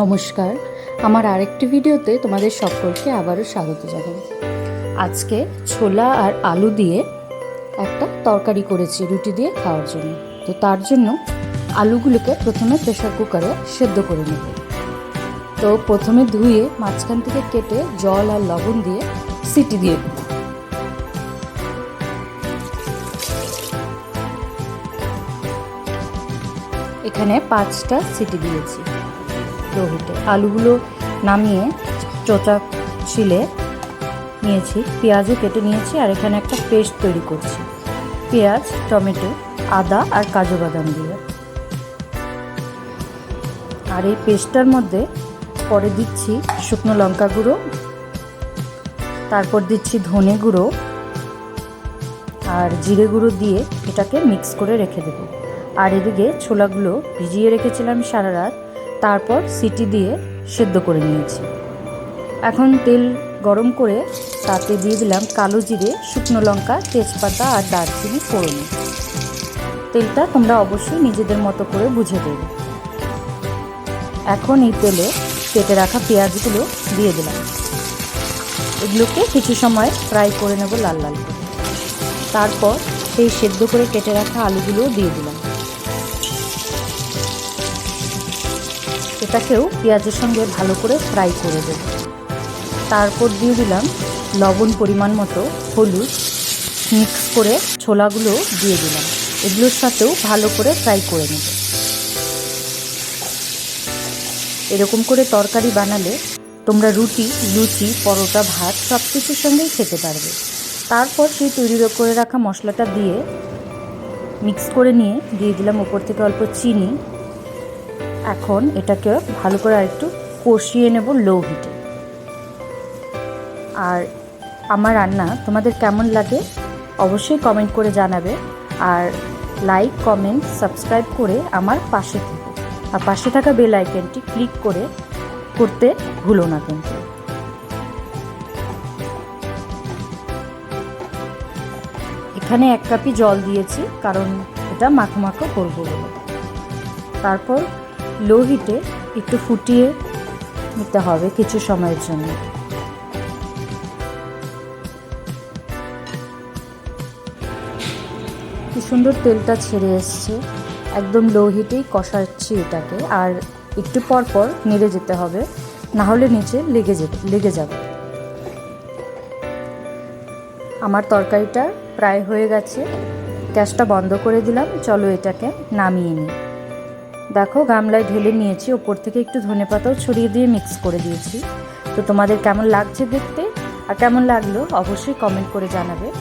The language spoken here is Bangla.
নমস্কার। আমার আরেকটি ভিডিওতে তোমাদের সকলকে আবারও স্বাগত জানাই। আজকে ছোলা আর আলু দিয়ে একটা তরকারি করেছি রুটি দিয়ে খাওয়ার জন্য। তো তার জন্য আলুগুলোকে প্রথমে প্রেশার কুকারে সেদ্ধ করে নেব। তো প্রথমে ধুয়ে মাঝখান থেকে কেটে জল আর লবণ দিয়ে সিটি দিয়ে দেব। এখানে পাঁচটা সিটি দিয়েছি। রোহিতে আলুগুলো নামিয়ে চোচা ছিলে নিয়েছি, পেঁয়াজও কেটে নিয়েছি আর এখানে একটা পেস্ট তৈরি করছি। পেঁয়াজ, টমেটো, আদা আর কাজু বাদাম দিয়ে। আর এই পেস্টটার মধ্যে পরে দিচ্ছি শুকনো লঙ্কা গুঁড়ো, তারপর দিচ্ছি ধনে গুঁড়ো আর জিরে গুঁড়ো দিয়ে এটাকে মিক্স করে রেখে দেবো। আর এদিকে ছোলাগুলো ভিজিয়ে রেখেছিলাম সারা রাত। তারপর সিটি দিয়ে সেদ্ধ করে নিয়েছি। এখন তেল গরম করে তাতে দিয়ে দিলাম কালো জিরে, শুকনো লঙ্কা, তেজপাতা আর দারচিনি ফোড়ন। তেলটা তোমরা অবশ্যই নিজেদের মতো করে বুঝে দেবে। এখন এই তেলে কেটে রাখা পেঁয়াজগুলো দিয়ে দিলাম। এগুলোকে কিছু সময় ফ্রাই করে নেব লাল লাল করে। তারপর সেই সেদ্ধ করে কেটে রাখা আলুগুলোও দিয়ে দিলাম। এটাকেও পেঁয়াজের সঙ্গে ভালো করে ফ্রাই করে দেব। তারপর দিয়ে দিলাম লবণ পরিমাণ মতো হলুদ। মিক্স করে ছোলাগুলো দিয়ে দিলাম। এগুলোর সাথেও ভালো করে ফ্রাই করে নেব। এরকম করে তরকারি বানালে তোমরা রুটি, লুচি, পরোটা, ভাত সব কিছুর সঙ্গেই খেতে পারবে। তারপর সেই তৈরি করে রাখা মশলাটা দিয়ে মিক্স করে নিয়ে দিয়ে দিলাম ওপর থেকে অল্প চিনি। এখন এটাকে ভালো করে আরেকটু কষিয়ে নেব লো হিটে আর আমার রান্না তোমাদের কেমন লাগে অবশ্যই কমেন্ট করে জানাবে। আর লাইক কমেন্ট সাবস্ক্রাইব করে আমার পাশে থেকো। আর পাশে থাকা বেল আইকনটি ক্লিক করে করতে ভুলো না কিন্তু। এখানে এক কাপই জল দিয়েছি, কারণ এটা মাখো মাখো করব বলে। তারপর লো হিটে একটু ফুটিয়ে নিতে হবে কিছু সময়ের জন্য। কি সুন্দর তেলটা ছেড়ে এসছে। একদম লো হিটেই কষাচ্ছি এটাকে, আর একটু পর পর নেড়ে যেতে হবে। না হলে নিচে লেগে যেতে, লেগে যাবে। আমার তরকারিটা প্রায় হয়ে গেছে। গ্যাসটা বন্ধ করে দিলাম। চলো এটাকে নামিয়ে নিই। দেখো, গামলায় ঢেলে নিয়েছি। ওপর থেকে একটু ধনে পাতাও ছড়িয়ে দিয়ে মিক্স করে দিয়েছি। তো তোমাদের কেমন লাগছে দেখতে? আর কেমন লাগল অবশ্যই কমেন্ট করে জানাবে।